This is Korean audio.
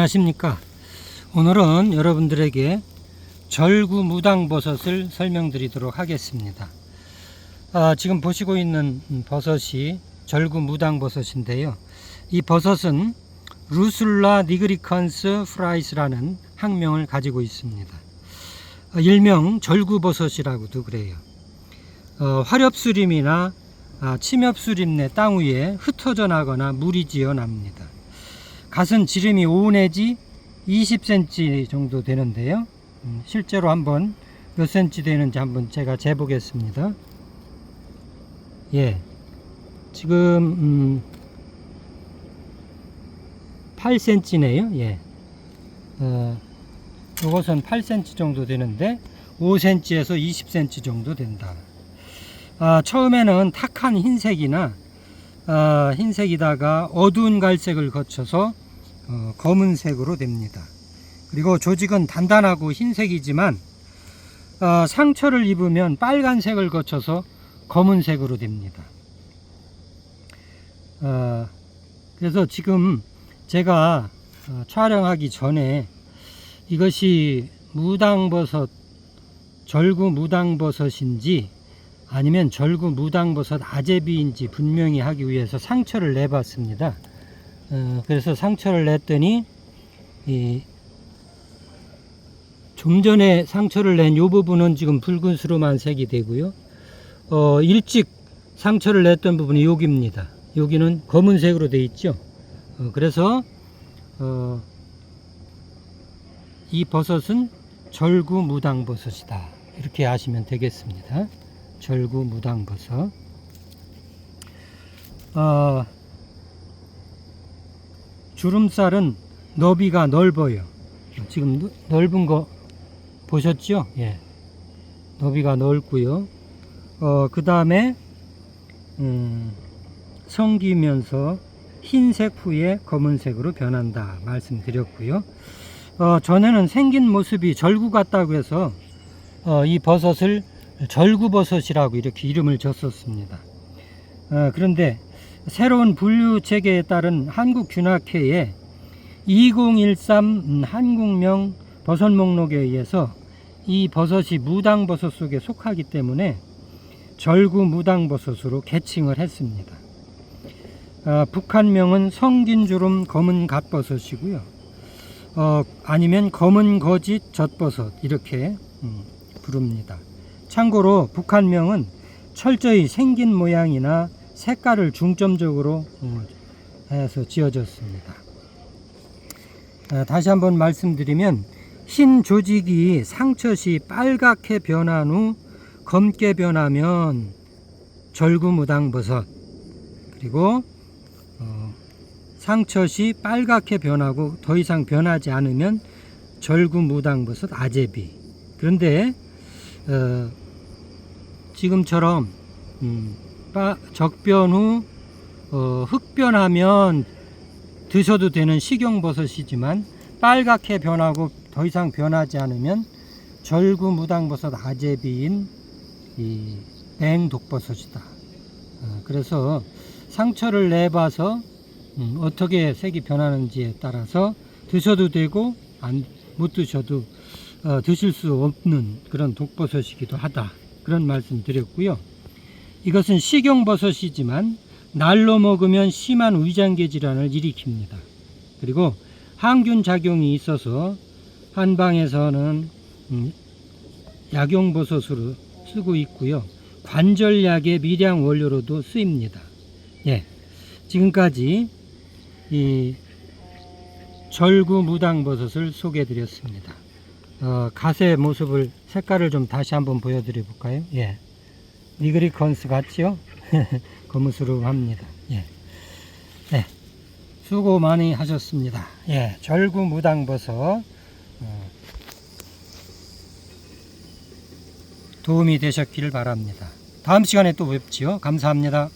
안녕하십니까. 오늘은 여러분들에게 절구 무당버섯을 설명드리도록 하겠습니다. 아, 지금 보시고 있는 버섯이 절구 무당버섯인데요. 이 버섯은 루술라 니그리컨스 프라이스라는 학명을 가지고 있습니다. 아, 일명 절구버섯이라고도 그래요. 어, 화렵수림이나 아, 침엽수림 내 땅 위에 흩어져 나거나 물이 지어 납니다. 갓은 지름이 5 내지 20cm 정도 되는데요. 음, 실제로 한번 몇 cm 되는지 한번 제가 재보겠습니다. 예, 지금 음, 8cm네요. 예, 어, 이것은 8cm 정도 되는데 5cm에서 20cm 정도 된다. 아, 처음에는 탁한 흰색이나 아, 흰색이다가 어두운 갈색을 거쳐서 어, 검은색으로 됩니다. 그리고 조직은 단단하고 흰색이지만 어, 상처를 입으면 빨간색을 거쳐서 검은색으로 됩니다. 어, 그래서 지금 제가 어, 촬영하기 전에 이것이 무당버섯, 절구 무당버섯인지 아니면 절구 무당버섯 아제비인지 분명히 하기 위해서 상처를 내봤습니다. 어, 그래서 상처를 냈더니 이, 좀 전에 상처를 낸이 부분은 지금 붉은수로만 색이 되고요. 어, 일찍 상처를 냈던 부분이 여기입니다. 여기는 검은색으로 되어 있죠. 어, 그래서 어, 이 버섯은 절구 무당 버섯이다. 이렇게 아시면 되겠습니다. 절구 무당 버섯. 어, 주름살은 너비가 넓어요. 지금 너- 넓은 거 보셨죠? 예. 너비가 넓고요. 어, 그 다음에 음, 성기면서 흰색 후에 검은색으로 변한다 말씀드렸고요. 어, 전에는 생긴 모습이 절구 같다고 해서 어, 이 버섯을 절구버섯이라고 이렇게 이름을 줬었습니다. 어, 그런데 새로운 분류 체계에 따른 한국 균학회의 2013 한국명 버섯 목록에 의해서 이 버섯이 무당버섯 속에 속하기 때문에 절구 무당버섯으로 개칭을 했습니다. 어, 북한명은 성긴주름 검은 갓버섯이고요. 어, 아니면 검은 거짓 젖버섯 이렇게 음, 부릅니다. 참고로 북한명은 철저히 생긴 모양이나 색깔을 중점적으로 어, 해서 지어졌습니다. 아, 다시 한번 말씀드리면 흰 조직이 상처 시 빨갛게 변한 후 검게 변하면 절구무당버섯 그리고 어, 상처 시 빨갛게 변하고 더 이상 변하지 않으면 절구무당버섯 아제비 그런데 어, 지금처럼 음, 빠, 적변 후 어, 흑변하면 드셔도 되는 식용버섯이지만 빨갛게 변하고 더 이상 변하지 않으면 절구 무당버섯 아제비인 이 맹독버섯이다. 어, 그래서 상처를 내봐서 음, 어떻게 색이 변하는지에 따라서 드셔도 되고 안, 못 드셔도 어, 드실 수 없는 그런 독버섯이기도 하다. 그런 말씀 드렸고요. 이것은 식용버섯이지만 날로 먹으면 심한 위장계 질환을 일으킵니다. 그리고 항균 작용이 있어서 한방에서는 음, 약용버섯으로 쓰고 있고요. 관절약의 미량 원료로도 쓰입니다. 예, 지금까지 이 절구 무당버섯을 소개해 드렸습니다. 어, 갓의 모습을 색깔을 좀 다시 한번 보여드려 볼까요? 예, 니그리컨스 같지요? 거무스름합니다. 예. 네. 수고 많이 하셨습니다. 예. 절구 무당버섯. 어, 도움이 되셨기를 바랍니다. 다음 시간에 또 뵙지요. 감사합니다.